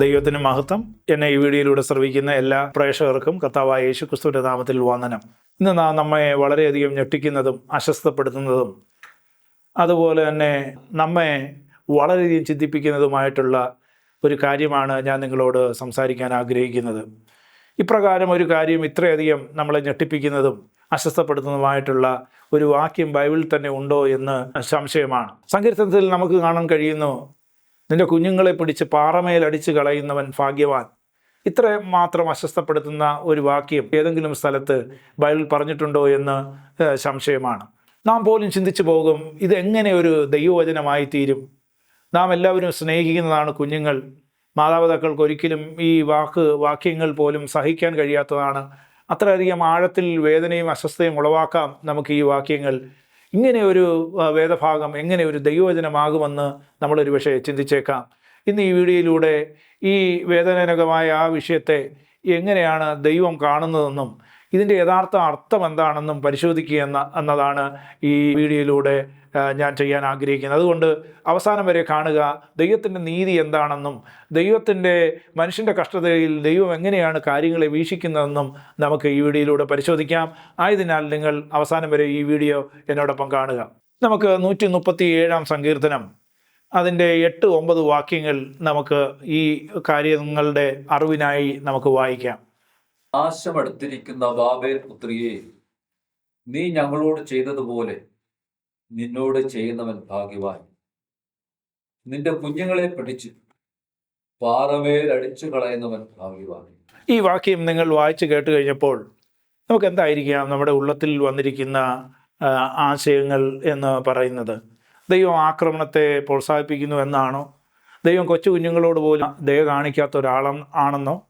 ദൈവത്തിന് മഹത്വം എന്നെ ഈ വീഡിയോയിലൂടെ ശ്രവിക്കുന്ന എല്ലാ പ്രേക്ഷകർക്കും കർത്താവായ യേശു ക്രിസ്തുവിന്റെ നാമത്തിൽ വന്ദനം. ഇന്ന് നാം നമ്മെ വളരെയധികം ഞെട്ടിക്കുന്നതും അസ്വസ്ഥപ്പെടുത്തുന്നതും അതുപോലെ തന്നെ നമ്മെ വളരെയധികം ചിന്തിപ്പിക്കുന്നതുമായിട്ടുള്ള ഒരു കാര്യമാണ് ഞാൻ നിങ്ങളോട് സംസാരിക്കാൻ ആഗ്രഹിക്കുന്നത്. ഇപ്രകാരം ഒരു കാര്യം ഇത്രയധികം നമ്മളെ ഞെട്ടിപ്പിക്കുന്നതും അസ്വസ്ഥപ്പെടുത്തുന്നതുമായിട്ടുള്ള ഒരു വാക്യം ബൈബിളിൽ തന്നെ ഉണ്ടോ എന്ന് സംശയമാണ്. സങ്കീർത്തനത്തിൽ നമുക്ക് കാണാൻ കഴിയുന്നു നിന്റെ കുഞ്ഞുങ്ങളെ പിടിച്ച് പാറമേൽ അടിച്ചു കളയുന്നവൻ ഭാഗ്യവാൻ. ഇത്ര മാത്രം അസ്വസ്ഥപ്പെടുത്തുന്ന ഒരു വാക്യം ഏതെങ്കിലും സ്ഥലത്ത് ബൈബിൾ പറഞ്ഞിട്ടുണ്ടോ എന്ന് സംശയമാണ്. നാം പോലും ചിന്തിച്ചു പോകും ഇത് എങ്ങനെ ഒരു ദൈവവചനമായി തീരും. നാം എല്ലാവരും സ്നേഹിക്കുന്നതാണ് കുഞ്ഞുങ്ങൾ. മാതാപിതാക്കൾക്ക് ഒരിക്കലും ഈ വാക്ക് വാക്യങ്ങൾ പോലും സഹിക്കാൻ കഴിയാത്തതാണ്. അത്രയധികം ആഴത്തിൽ വേദനയും അസ്വസ്ഥയും ഉളവാക്കാം നമുക്ക് ഈ വാക്യങ്ങൾ. ഇങ്ങനെ ഒരു വേദഭാഗം എങ്ങനെ ഒരു ദൈവവചനമാകുമെന്ന് നമ്മളൊരു പക്ഷേ ചിന്തിച്ചേക്കാം. ഇന്ന് ഈ വീഡിയോയിലൂടെ ഈ വേദനജനകമായ ആ വിഷയത്തെ എങ്ങനെയാണ് ദൈവം കാണുന്നതെന്നും ഇതിന്റെ യഥാർത്ഥ അർത്ഥം എന്താണെന്നും പരിശോധിക്കുക എന്ന എന്നതാണ് ഈ വീഡിയോയിലൂടെ ഞാൻ ചെയ്യാൻ ആഗ്രഹിക്കുന്നത്. അതുകൊണ്ട് അവസാനം വരെ കാണുക ദൈവത്തിന്റെ നീതി എന്താണെന്നും ദൈവത്തിന്റെ മനുഷ്യന്റെ കഷ്ടതയിൽ ദൈവം എങ്ങനെയാണ് കാര്യങ്ങളെ വീക്ഷിക്കുന്നതെന്നും നമുക്ക് ഈ വീഡിയോയിലൂടെ പരിശോധിക്കാം. ആയതിനാൽ നിങ്ങൾ അവസാനം വരെ ഈ വീഡിയോ എന്നോടൊപ്പം കാണുക. നമുക്ക് നൂറ്റി മുപ്പത്തി ഏഴാം സങ്കീർത്തനം. അതിന്റെ എട്ട് ഒമ്പത് വാക്യങ്ങൾ നമുക്ക് ഈ കാര്യങ്ങളുടെ അറിവിനായി നമുക്ക് വായിക്കാം. നാശമടുത്തിരിക്കുന്ന ബാബേൽ പുത്രിയെ നീ ഞങ്ങളോട് ചെയ്തതുപോലെ നിന്നോട് ചെയ്യുന്നവൻ ഭാഗ്യവാൻ. നിന്റെ കുഞ്ഞുങ്ങളെ പിടിച്ച് പാറമേൽ അടിച്ചു കളയുന്നവൻ ഭാഗ്യവാൻ. ഈ വാക്യം നിങ്ങൾ വായിച്ചു കേട്ട് കഴിഞ്ഞപ്പോൾ നമുക്ക് എന്തായിരിക്കാം നമ്മുടെ ഉള്ളത്തിൽ വന്നിരിക്കുന്ന ആശയങ്ങൾ എന്ന് പറയുന്നത്? ദൈവം ആക്രമണത്തെ പ്രോത്സാഹിപ്പിക്കുന്നു എന്നാണോ? ദൈവം കൊച്ചു കുഞ്ഞുങ്ങളോട് പോലും ദയ കാണിക്കാത്ത ഒരാള ആണെന്നോ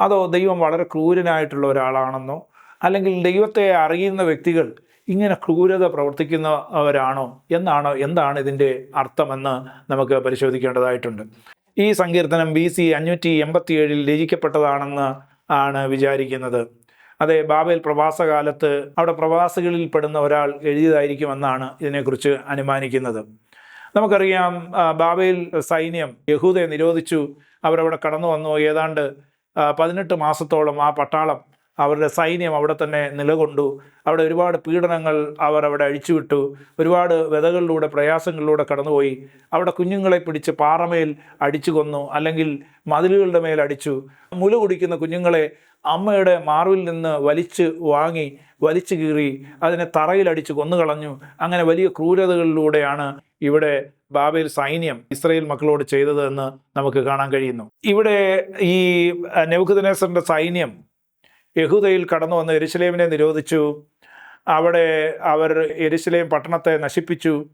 അതോ ദൈവം വളരെ ക്രൂരനായിട്ടുള്ള ഒരാളാണെന്നോ? അല്ലെങ്കിൽ ദൈവത്തെ അറിയുന്ന വ്യക്തികൾ ഇങ്ങനെ ക്രൂരത പ്രവർത്തിക്കുന്നവരാണോ? എന്നാണോ എന്താണ് ഇതിന്റെ അർത്ഥമെന്ന് നമുക്ക് പരിശോധിക്കേണ്ടതായിട്ടുണ്ട്. ഈ സങ്കീർത്തനം ബി സി അഞ്ഞൂറ്റി എൺപത്തിയേഴിൽ രചിക്കപ്പെട്ടതാണെന്ന് ആണ് വിചാരിക്കുന്നത്. അതെ ബാബേൽ പ്രവാസകാലത്ത് അവിടെ പ്രവാസികളിൽ പെടുന്ന ഒരാൾ എഴുതിയതായിരിക്കുമെന്നാണ് ഇതിനെക്കുറിച്ച് അനുമാനിക്കുന്നത്. നമുക്കറിയാം ബാബേൽ സൈന്യം യഹൂദയെ നിരോധിച്ചു. അവരവിടെ കടന്നു വന്നു. ഏതാണ്ട് പതിനെട്ട് മാസത്തോളം ആ പട്ടാളം അവരുടെ സൈന്യം അവിടെ തന്നെ നിലകൊണ്ടു. അവിടെ ഒരുപാട് പീഡനങ്ങൾ അവർ അവിടെ അഴിച്ചുവിട്ടു. ഒരുപാട് വ്യതകളിലൂടെ പ്രയാസങ്ങളിലൂടെ കടന്നുപോയി. അവിടെ കുഞ്ഞുങ്ങളെ പിടിച്ച് പാറമേൽ അടിച്ചു കൊന്നു അല്ലെങ്കിൽ മതിലുകളുടെ മേൽ അടിച്ചു. മുല കുടിക്കുന്ന കുഞ്ഞുങ്ങളെ അമ്മയുടെ മാർവിൽ നിന്ന് വലിച്ച് വാങ്ങി വലിച്ചു കീറി അതിനെ തറയിലടിച്ച് കൊന്നുകളഞ്ഞു. അങ്ങനെ വലിയ ക്രൂരതകളിലൂടെയാണ് ഇവിടെ ബാബേൽ സൈന്യം ഇസ്രയേൽ മക്കളോട് ചെയ്തത് എന്ന് നമുക്ക് കാണാൻ കഴിയുന്നു. ഇവിടെ ഈ നെബുഖദ്നേസറിന്റെ സൈന്യം യഹൂദയിൽ കടന്നു വന്ന് എരുസലേമിനെ നിരോധിച്ചു. അവിടെ അവർ എരുസലേം പട്ടണത്തെ നശിപ്പിച്ചു.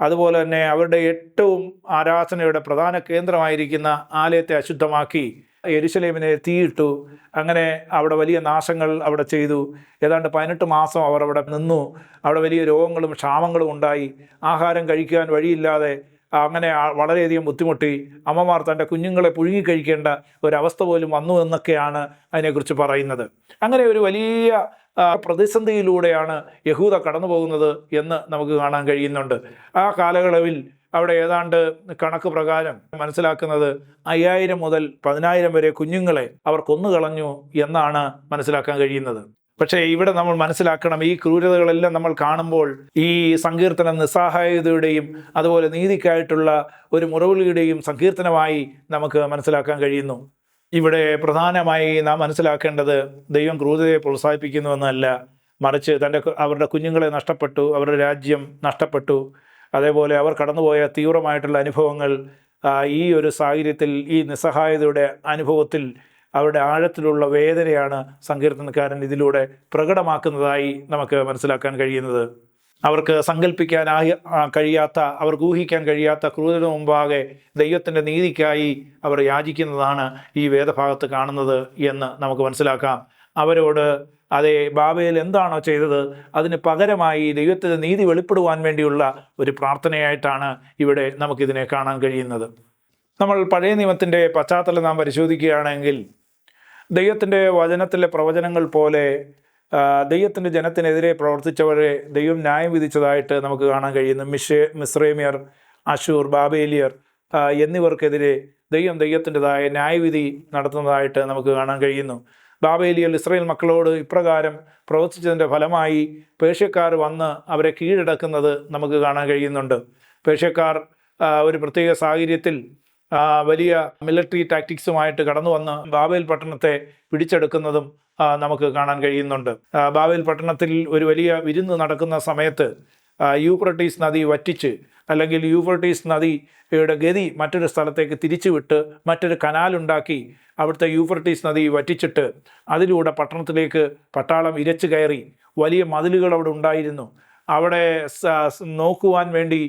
അതുപോലെ തന്നെ അവരുടെ ഏറ്റവും ആരാധനയുടെ പ്രധാന കേന്ദ്രമായിരിക്കുന്ന ആലയത്തെ അശുദ്ധമാക്കി. എരുസലേമിനെ തീയിട്ടു അങ്ങനെ അവിടെ വലിയ നാശങ്ങൾ അവിടെ ചെയ്തു. ഏതാണ്ട് പതിനെട്ട് മാസം അവർ അവിടെ നിന്നു. അവിടെ വലിയ രോഗങ്ങളും ക്ഷാമങ്ങളും ഉണ്ടായി. ആഹാരം കഴിക്കാൻ വഴിയില്ലാതെ അങ്ങനെ വളരെയധികം ബുദ്ധിമുട്ടി. അമ്മമാർ തന്റെ കുഞ്ഞുങ്ങളെ പുഴുങ്ങി കഴിക്കേണ്ട ഒരവസ്ഥ പോലും വന്നു എന്നൊക്കെയാണ് അതിനെക്കുറിച്ച് പറയുന്നത്. അങ്ങനെ ഒരു വലിയ പ്രതിസന്ധിയിലൂടെയാണ് യഹൂദ കടന്നു പോകുന്നത് എന്ന് നമുക്ക് കാണാൻ കഴിയുന്നുണ്ട്. ആ കാലയളവിൽ അവിടെ ഏതാണ്ട് കണക്ക് പ്രകാരം മനസ്സിലാക്കുന്നത് അയ്യായിരം മുതൽ പതിനായിരം വരെ കുഞ്ഞുങ്ങളെ അവർ കൊന്നുകളഞ്ഞു എന്നാണ് മനസ്സിലാക്കാൻ കഴിയുന്നത്. പക്ഷേ ഇവിടെ നമ്മൾ മനസ്സിലാക്കണം ഈ ക്രൂരതകളെല്ലാം നമ്മൾ കാണുമ്പോൾ ഈ സങ്കീർത്തനം നിസ്സഹായതയുടെയും അതുപോലെ നീതിക്കായിട്ടുള്ള ഒരു മുറവിളിയുടെയും സങ്കീർത്തനമായി നമുക്ക് മനസ്സിലാക്കാൻ കഴിയുന്നു. ഇവിടെ പ്രധാനമായി നാം മനസ്സിലാക്കേണ്ടത് ദൈവം ക്രൂരതയെ പ്രോത്സാഹിപ്പിക്കുന്നുവെന്നല്ല. മറിച്ച് തന്റെ അവരുടെ കുഞ്ഞുങ്ങളെ നഷ്ടപ്പെട്ടു അവരുടെ രാജ്യം നഷ്ടപ്പെട്ടു അതേപോലെ അവർ കടന്നുപോയ തീവ്രമായിട്ടുള്ള അനുഭവങ്ങൾ ഈ ഒരു സാഹചര്യത്തിൽ ഈ നിസ്സഹായതയുടെ അനുഭവത്തിൽ അവരുടെ ആഴത്തിലുള്ള വേദനയാണ് സങ്കീർത്തനക്കാരൻ ഇതിലൂടെ പ്രകടമാക്കുന്നതായി നമുക്ക് മനസ്സിലാക്കാൻ കഴിയുന്നത്. അവർക്ക് സങ്കല്പിക്കാൻ കഴിയാത്ത അവർക്ക് ഊഹിക്കാൻ കഴിയാത്ത ക്രൂരത മുമ്പാകെ ദൈവത്തിന്റെ നീതിക്കായി അവർ യാചിക്കുന്നതാണ് ഈ വേദഭാഗത്ത് കാണുന്നത് എന്ന് നമുക്ക് മനസ്സിലാക്കാം. അവരോട് അതെ ബാബയിൽ എന്താണോ ചെയ്തത്? അതിന് പകരമായി ദൈവത്തിന്റെ നീതി വെളിപ്പെടുവാൻ വേണ്ടിയുള്ള ഒരു പ്രാർത്ഥനയായിട്ടാണ് ഇവിടെ നമുക്കിതിനെ കാണാൻ കഴിയുന്നത്. നമ്മൾ പഴയ നിയമത്തിന്റെ പശ്ചാത്തലം നാം പരിശോധിക്കുകയാണെങ്കിൽ ദൈവത്തിന്റെ വചനത്തിലെ പ്രവചനങ്ങൾ പോലെ ദൈവത്തിന്റെ ജനത്തിനെതിരെ പ്രവർത്തിച്ചവരെ ദൈവം ന്യായം വിധിച്ചതായിട്ട് നമുക്ക് കാണാൻ കഴിയുന്നു. മിഷേ മിശ്രേമിയർ അഷൂർ ബാബേലിയർ എന്നിവർക്കെതിരെ ദൈവം ദൈവത്തിന്റെതായ ന്യായവിധി നടത്തുന്നതായിട്ട് നമുക്ക് കാണാൻ കഴിയുന്നു. ബാബേലിയൽ ഇസ്രയേൽ മക്കളോട് ഇപ്രകാരം പ്രവർത്തിച്ചതിന്റെ ഫലമായി പേർഷ്യക്കാർ വന്ന് അവരെ കീഴടക്കുന്നത് നമുക്ക് കാണാൻ കഴിയുന്നുണ്ട്. പേർഷ്യക്കാർ ഒരു പ്രത്യേക സാഹചര്യത്തിൽ വലിയ മിലിറ്ററി ടാക്ടിക്സുമായിട്ട് കടന്നു വന്ന് ബാബേൽ പട്ടണത്തെ പിടിച്ചെടുക്കുന്നതും നമുക്ക് കാണാൻ കഴിയുന്നുണ്ട്. ബാബേൽ പട്ടണത്തിൽ ഒരു വലിയ വിരുന്ന് നടക്കുന്ന സമയത്ത് യൂഫ്രട്ടീസ് നദി വറ്റിച്ച് അല്ലെങ്കിൽ യൂഫ്രട്ടീസ് നദിയുടെ ഗതി മറ്റൊരു സ്ഥലത്തേക്ക് തിരിച്ചുവിട്ട് മറ്റൊരു കനാലുണ്ടാക്കി അവിടുത്തെ യൂഫർട്ടീസ് നദി വറ്റിച്ചിട്ട് അതിലൂടെ പട്ടണത്തിലേക്ക് പട്ടാളം ഇരച്ചു കയറി വലിയ മതിലുകൾ അവിടെ ഉണ്ടായിരുന്നു. അവിടെ നോക്കുവാൻ വേണ്ടി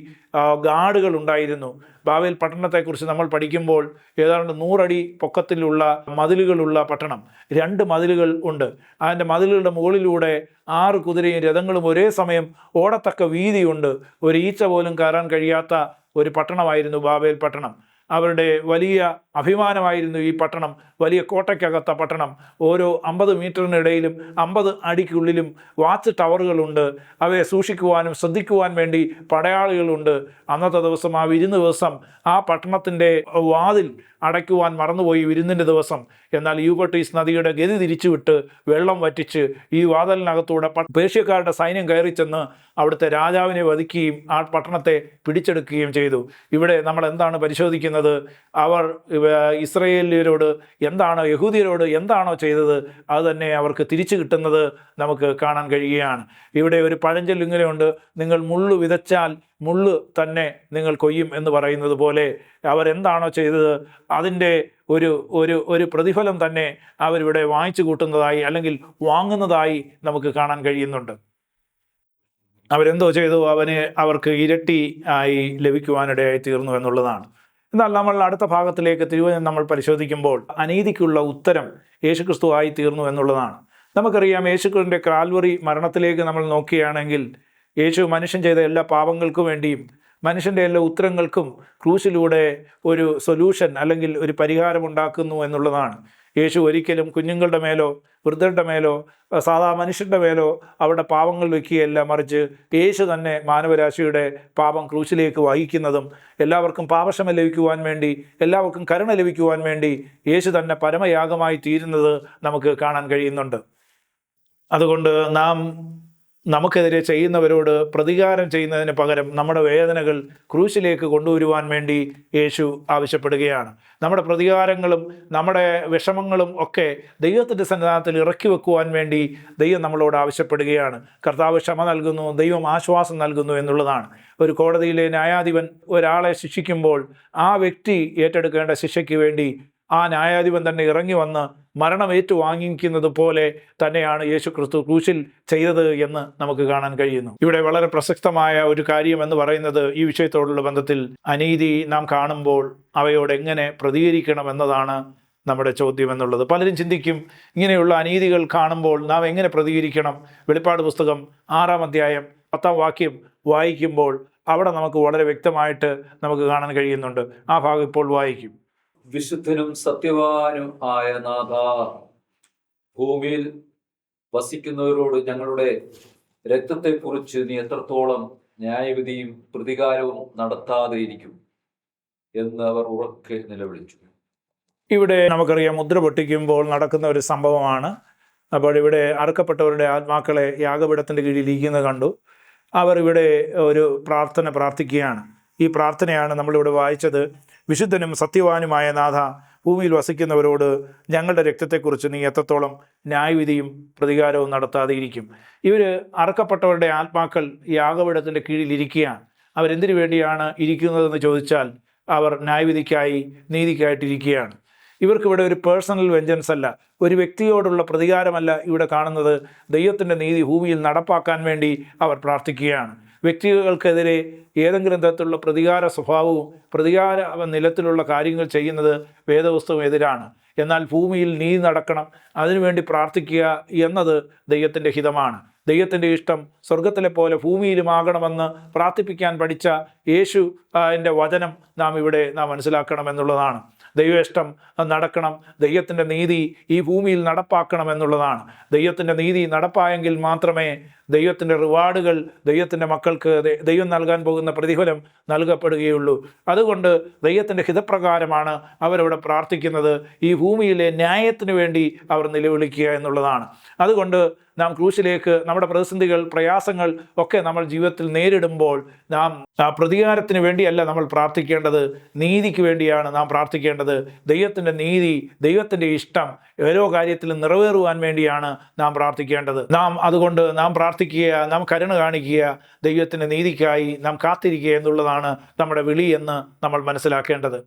ഗാർഡുകൾ ഉണ്ടായിരുന്നു. ബാബേൽ പട്ടണത്തെക്കുറിച്ച് നമ്മൾ പഠിക്കുമ്പോൾ ഏതാണ്ട് നൂറടി പൊക്കത്തിലുള്ള മതിലുകളുള്ള പട്ടണം. രണ്ട് മതിലുകൾ ഉണ്ട്. അതിന്റെ മതിലുകളുടെ മുകളിലൂടെ ആറ് കുതിരയും രഥങ്ങളും ഒരേ സമയം ഓടത്തക്ക വീതിയുണ്ട്. ഒരു ഈച്ച പോലും കയറാൻ കഴിയാത്ത ഒരു പട്ടണമായിരുന്നു ബാബേൽ പട്ടണം. അവരുടെ വലിയ അഭിമാനമായിരുന്നു ഈ പട്ടണം. വലിയ കോട്ടയ്ക്കകത്ത പട്ടണം. ഓരോ അമ്പത് മീറ്ററിനിടയിലും അമ്പത് അടിക്കുള്ളിലും വാച്ച് ടവറുകളുണ്ട്. അവയെ സൂക്ഷിക്കുവാനും ശ്രദ്ധിക്കുവാൻ വേണ്ടി പടയാളികളുണ്ട്. അന്നത്തെ ദിവസം ആ വിരുന്ന് ദിവസം ആ പട്ടണത്തിന്റെ വാതിൽ അടയ്ക്കുവാൻ മറന്നുപോയി വിരുന്നിന്റെ ദിവസം. എന്നാൽ യൂബട്ടീസ് നദിയുടെ ഗതി തിരിച്ചുവിട്ട് വെള്ളം വറ്റിച്ച് ഈ വാതലിനകത്തൂടെ പേഷ്യക്കാരുടെ സൈന്യം കയറി ചെന്ന് അവിടുത്തെ രാജാവിനെ വധിക്കുകയും ആ പട്ടണത്തെ പിടിച്ചെടുക്കുകയും ചെയ്തു. ഇവിടെ നമ്മൾ എന്താണ് പരിശോധിക്കുന്നത്? അവർ ഇസ്രയേലിയരോട് എന്താണോ യഹൂദിയരോട് എന്താണോ ചെയ്തത് അത് തന്നെ അവർക്ക് തിരിച്ചു കിട്ടുന്നത് നമുക്ക് കാണാൻ കഴിയുകയാണ്. ഇവിടെ ഒരു പഴഞ്ചൊല്ലിങ്ങനെയുണ്ട് നിങ്ങൾ മുള്ളു വിതച്ചാൽ മുള്ളു തന്നെ നിങ്ങൾ കൊയ്യും എന്ന് പറയുന്നത് പോലെ അവരെന്താണോ ചെയ്തത് അതിന്റെ ഒരു ഒരു ഒരു പ്രതിഫലം തന്നെ അവരിവിടെ വാങ്ങിച്ചു കൂട്ടുന്നതായി അല്ലെങ്കിൽ വാങ്ങുന്നതായി നമുക്ക് കാണാൻ കഴിയുന്നുണ്ട്. അവരെന്തോ ചെയ്തു അവന് അവർക്ക് ഇരട്ടി ആയി ലഭിക്കുവാനിടയായി തീർന്നു എന്നുള്ളതാണ്. എന്നാൽ നമ്മൾ അടുത്ത ഭാഗത്തിലേക്ക് തിരുവചനം നമ്മൾ പരിശോധിക്കുമ്പോൾ അനീതിക്കുള്ള ഉത്തരം യേശുക്രിസ്തു ആയി തീർന്നു എന്നുള്ളതാണ്. നമുക്കറിയാം യേശുക്രിസ്തുവിന്റെ കാൽവറി മരണത്തിലേക്ക് നമ്മൾ നോക്കുകയാണെങ്കിൽ യേശു മനുഷ്യൻ ചെയ്ത എല്ലാ പാപങ്ങൾക്കും വേണ്ടിയും മനുഷ്യന്റെ എല്ലാ ഉത്തരങ്ങൾക്കും ക്രൂശിലൂടെ ഒരു സൊല്യൂഷൻ അല്ലെങ്കിൽ ഒരു പരിഹാരം ഉണ്ടാക്കുന്നു എന്നുള്ളതാണ്. യേശു ഒരിക്കലും കുഞ്ഞുങ്ങളുടെ മേലോ വൃദ്ധരുടെ മേലോ സാധാ മനുഷ്യരുടെ മേലോ അവരുടെ പാപങ്ങൾ വയ്ക്കുകയല്ല. മറിച്ച് യേശു തന്നെ മാനവരാശിയുടെ പാപം ക്രൂശിലേക്ക് വഹിക്കുന്നതും എല്ലാവർക്കും പാപക്ഷമ ലഭിക്കുവാൻ വേണ്ടി എല്ലാവർക്കും കരുണ ലഭിക്കുവാൻ വേണ്ടി യേശു തന്നെ പരമയാഗമായി തീരുന്നത് നമുക്ക് കാണാൻ കഴിയുന്നുണ്ട്. അതുകൊണ്ട് നാം നമുക്കെതിരെ ചെയ്യുന്നവരോട് പ്രതികാരം ചെയ്യുന്നതിന് പകരം നമ്മുടെ വേദനകൾ ക്രൂശിലേക്ക് കൊണ്ടുവരുവാൻ വേണ്ടി യേശു ആവശ്യപ്പെടുകയാണ്. നമ്മുടെ പ്രതികാരങ്ങളും നമ്മുടെ വിഷമങ്ങളും ഒക്കെ ദൈവത്തിന്റെ സന്നിധാനത്തിൽ ഇറക്കി വെക്കുവാൻ വേണ്ടി ദൈവം നമ്മളോട് ആവശ്യപ്പെടുകയാണ്. കർത്താവ് ക്ഷമ നൽകുന്നു ദൈവം ആശ്വാസം നൽകുന്നു എന്നുള്ളതാണ്. ഒരു കോടതിയിലെ ന്യായാധിപൻ ഒരാളെ ശിക്ഷിക്കുമ്പോൾ ആ വ്യക്തി ഏറ്റെടുക്കേണ്ട ശിക്ഷയ്ക്ക് വേണ്ടി ആ ന്യായാധിപൻ തന്നെ ഇറങ്ങി വന്ന് മരണം ഏറ്റുവാങ്ങിക്കുന്നത് പോലെ തന്നെയാണ് യേശു ക്രിസ്തു ക്രൂശിൽ ചെയ്തത് എന്ന് നമുക്ക് കാണാൻ കഴിയുന്നു. ഇവിടെ വളരെ പ്രസക്തമായ ഒരു കാര്യം എന്ന് പറയുന്നത് ഈ വിഷയത്തോടുള്ള ബന്ധത്തിൽ അനീതി നാം കാണുമ്പോൾ അവയോട് എങ്ങനെ പ്രതികരിക്കണം എന്നതാണ് നമ്മുടെ ചോദ്യം എന്നുള്ളത്. പലരും ചിന്തിക്കും ഇങ്ങനെയുള്ള അനീതികൾ കാണുമ്പോൾ നാം എങ്ങനെ പ്രതികരിക്കണം? വെളിപ്പാട് പുസ്തകം ആറാം അധ്യായം പത്താം വാക്യം വായിക്കുമ്പോൾ അവിടെ നമുക്ക് വളരെ വ്യക്തമായിട്ട് നമുക്ക് കാണാൻ കഴിയുന്നുണ്ട്. ആ ഭാഗം ഇപ്പോൾ വായിക്കും. വിശുദ്ധനും സത്യവാനും ആയ നാഥ. ഭൂമിയിൽ വസിക്കുന്നവരോട് ഞങ്ങളുടെ രക്തത്തെക്കുറിച്ച് നീ എത്രത്തോളം ന്യായവിധിയും പ്രതികാരവും നടത്താതെ ഇരിക്കും എന്ന് അവർ ഉറക്കെ നിലവിളിച്ചു. ഇവിടെ നമുക്കറിയാം മുദ്ര പൊട്ടിക്കുമ്പോൾ നടക്കുന്ന ഒരു സംഭവമാണ്. അപ്പോൾ ഇവിടെ അറുക്കപ്പെട്ടവരുടെ ആത്മാക്കളെ യാഗപീഠത്തിന്റെ കീഴിൽ ഇരിക്കുന്നത് കണ്ടു. അവർ ഇവിടെ ഒരു പ്രാർത്ഥന പ്രാർത്ഥിക്കുകയാണ്. ഈ പ്രാർത്ഥനയാണ് നമ്മളിവിടെ വായിച്ചത്. വിശുദ്ധനും സത്യവാനുമായ നാഥ ഭൂമിയിൽ വസിക്കുന്നവരോട് ഞങ്ങളുടെ രക്തത്തെക്കുറിച്ച് നീ എത്രത്തോളം ന്യായവിധിയും പ്രതികാരവും നടത്താതെ ഇരിക്കും ഇവർ അറക്കപ്പെട്ടവരുടെ ആത്മാക്കൾ യാഗപീഠത്തിന്റെ കീഴിലിരിക്കുകയാണ് അവരെന്തിനു വേണ്ടിയാണ് ഇരിക്കുന്നതെന്ന് ചോദിച്ചാൽ അവർ ന്യായവിധിക്കായി നീതിക്കായിട്ടിരിക്കുകയാണ്. ഇവർക്ക് ഇവിടെ ഒരു പേഴ്സണൽ വെഞ്ചൻസ് അല്ല. ഒരു വ്യക്തിയോടുള്ള പ്രതികാരമല്ല ഇവിടെ കാണുന്നത്. ദൈവത്തിന്റെ നീതി ഭൂമിയിൽ നടപ്പാക്കാൻ വേണ്ടി അവർ പ്രാർത്ഥിക്കുകയാണ്. വ്യക്തികൾക്കെതിരെ ഏതെങ്കിലും തരത്തിലുള്ള പ്രതികാര സ്വഭാവവും പ്രതികാര നിലത്തിലുള്ള കാര്യങ്ങൾ ചെയ്യുന്നത് വേദവസ്തുവും എതിരാണ്. എന്നാൽ ഭൂമിയിൽ നീതി നടക്കണം അതിനുവേണ്ടി പ്രാർത്ഥിക്കുക എന്നത് ദൈവത്തിന്റെ ഹിതമാണ്. ദൈവത്തിന്റെ ഇഷ്ടം സ്വർഗത്തിലെ പോലെ ഭൂമിയിലുമാകണമെന്ന് പ്രാർത്ഥിപ്പിക്കാൻ പഠിച്ച യേശു എന്റെ വചനം നാം ഇവിടെ നാം മനസ്സിലാക്കണം എന്നുള്ളതാണ്. ദൈവേഷ്ടം നടക്കണം. ദൈവത്തിന്റെ നീതി ഈ ഭൂമിയിൽ നടപ്പാക്കണം എന്നുള്ളതാണ്. ദൈവത്തിന്റെ നീതി നടപ്പായെങ്കിൽ മാത്രമേ ദൈവത്തിന്റെ റിവാർഡുകൾ ദൈവത്തിന്റെ മക്കൾക്ക് ദൈവം നൽകാൻ പോകുന്ന പ്രതിഫലം നൽകപ്പെടുകയുള്ളൂ. അതുകൊണ്ട് ദൈവത്തിന്റെ ഹിതപ്രകാരമാണ് അവരവിടെ പ്രാർത്ഥിക്കുന്നത്. ഈ ഭൂമിയിലെ ന്യായത്തിന് വേണ്ടി അവർ നിലവിളിക്കുക എന്നുള്ളതാണ്. അതുകൊണ്ട് നാം ക്രൂശിലേക്ക് നമ്മുടെ പ്രതിസന്ധികൾ പ്രയാസങ്ങൾ ഒക്കെ നമ്മൾ ജീവിതത്തിൽ നേരിടുമ്പോൾ നാം പ്രതികാരത്തിന് വേണ്ടിയല്ല നമ്മൾ പ്രാർത്ഥിക്കേണ്ടത്. നീതിക്ക് വേണ്ടിയാണ് നാം പ്രാർത്ഥിക്കേണ്ടത്. ദൈവത്തിന്റെ നീതി ദൈവത്തിന്റെ ഇഷ്ടം ഓരോ കാര്യത്തിലും നിറവേറുവാൻ വേണ്ടിയാണ് നാം പ്രാർത്ഥിക്കേണ്ടത്. നാം അതുകൊണ്ട് നാം പ്രാർത്ഥിക്കുക നാം കരുണ കാണിക്കുക ദൈവത്തിന്റെ നീതിക്കായി നാം കാത്തിരിക്കുക എന്നുള്ളതാണ് നമ്മുടെ വിളി എന്ന് നമ്മൾ മനസ്സിലാക്കേണ്ടത്.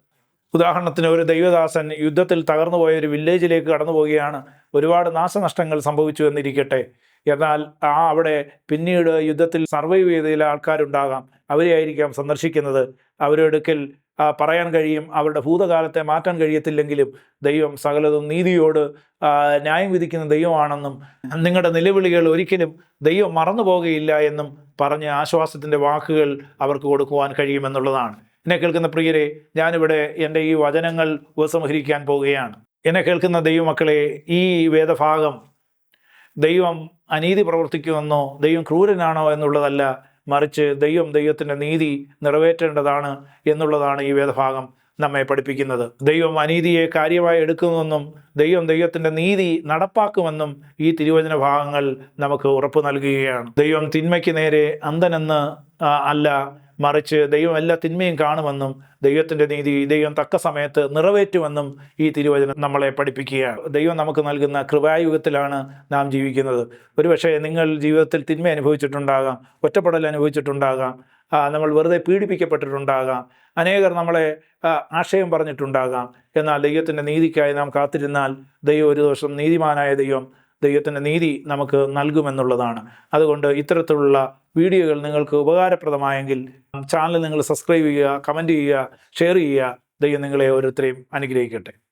ഉദാഹരണത്തിന് ഒരു ദൈവദാസൻ യുദ്ധത്തിൽ തകർന്നു പോയ ഒരു വില്ലേജിലേക്ക് കടന്നു പോവുകയാണ് ഒരുപാട് നാശനഷ്ടങ്ങൾ സംഭവിച്ചു എന്നിരിക്കട്ടെ. എന്നാൽ ആ അവിടെ പിന്നീട് യുദ്ധത്തിൽ സർവൈവ് ചെയ്ത ആൾക്കാരുണ്ടാകാം. അവരെ ആയിരിക്കാം സന്ദർശിക്കുന്നത്. അവരുടെ അടുക്കൽ പറയാൻ കഴിയും. അവരുടെ ഭൂതകാലത്തെ മാറ്റാൻ കഴിയത്തില്ലെങ്കിലും ദൈവം സകലതും നീതിയോട് ന്യായം വിധിക്കുന്ന ദൈവമാണെന്നും നിങ്ങളുടെ നിലവിളികൾ ഒരിക്കലും ദൈവം മറന്നു പോകുകയില്ല എന്നും പറഞ്ഞ് ആശ്വാസത്തിന്റെ വാക്കുകൾ അവർക്ക് കൊടുക്കുവാൻ കഴിയുമെന്നുള്ളതാണ്. എന്നെ കേൾക്കുന്ന പ്രിയരെ ഞാനിവിടെ എന്റെ ഈ വചനങ്ങൾ ഉപസംഹരിക്കാൻ പോവുകയാണ് എന്നെ കേൾക്കുന്ന ദൈവമക്കളെ ഈ വേദഭാഗം ദൈവം അനീതി പ്രവർത്തിക്കുമെന്നോ ദൈവം ക്രൂരനാണോ എന്നുള്ളതല്ല മറിച്ച് ദൈവം ദൈവത്തിന്റെ നീതി നിറവേറ്റേണ്ടതാണ് എന്നുള്ളതാണ് ഈ വേദഭാഗം നമ്മെ പഠിപ്പിക്കുന്നത്. ദൈവം അനീതിയെ കാര്യമായി എടുക്കുമെന്നും ദൈവം ദൈവത്തിന്റെ നീതി നടപ്പാക്കുമെന്നും ഈ തിരുവചന ഭാഗങ്ങൾ നമുക്ക് ഉറപ്പ് നൽകുകയാണ്. ദൈവം തിന്മയ്ക്ക് നേരെ അന്ധനെന്ന് അല്ല മറിച്ച് ദൈവം എല്ലാ തിന്മയും കാണുമെന്നും ദൈവത്തിന്റെ നീതി ദൈവം തക്ക സമയത്ത് നിറവേറ്റുമെന്നും ഈ തിരുവചനം നമ്മളെ പഠിപ്പിക്കുകയാണ്. ദൈവം നമുക്ക് നൽകുന്ന കൃപായുഗത്തിലാണ് നാം ജീവിക്കുന്നത്. ഒരുപക്ഷെ നിങ്ങൾ ജീവിതത്തിൽ തിന്മ അനുഭവിച്ചിട്ടുണ്ടാകാം ഒറ്റപ്പെടൽ അനുഭവിച്ചിട്ടുണ്ടാകാം നമ്മൾ വെറുതെ പീഡിപ്പിക്കപ്പെട്ടിട്ടുണ്ടാകാം അനേകർ നമ്മളെ ആശയം പറഞ്ഞിട്ടുണ്ടാകാം. എന്നാൽ ദൈവത്തിന്റെ നീതിക്കായി നാം കാത്തിരുന്നാൽ ദൈവം ഒരു ദിവസം നീതിമാനായ ദൈവം ദൈവത്തിന്റെ നീതി നമുക്ക് നൽകുമെന്നുള്ളതാണ്. അതുകൊണ്ട് ഇത്തരത്തിലുള്ള വീഡിയോകൾ നിങ്ങൾക്ക് ഉപകാരപ്രദമായെങ്കിൽ ചാനൽ നിങ്ങൾ സബ്സ്ക്രൈബ് ചെയ്യുക കമന്റ് ചെയ്യുക ഷെയർ ചെയ്യുക. ദൈവം നിങ്ങളെ ഓരോരുത്തരെയും അനുഗ്രഹിക്കട്ടെ.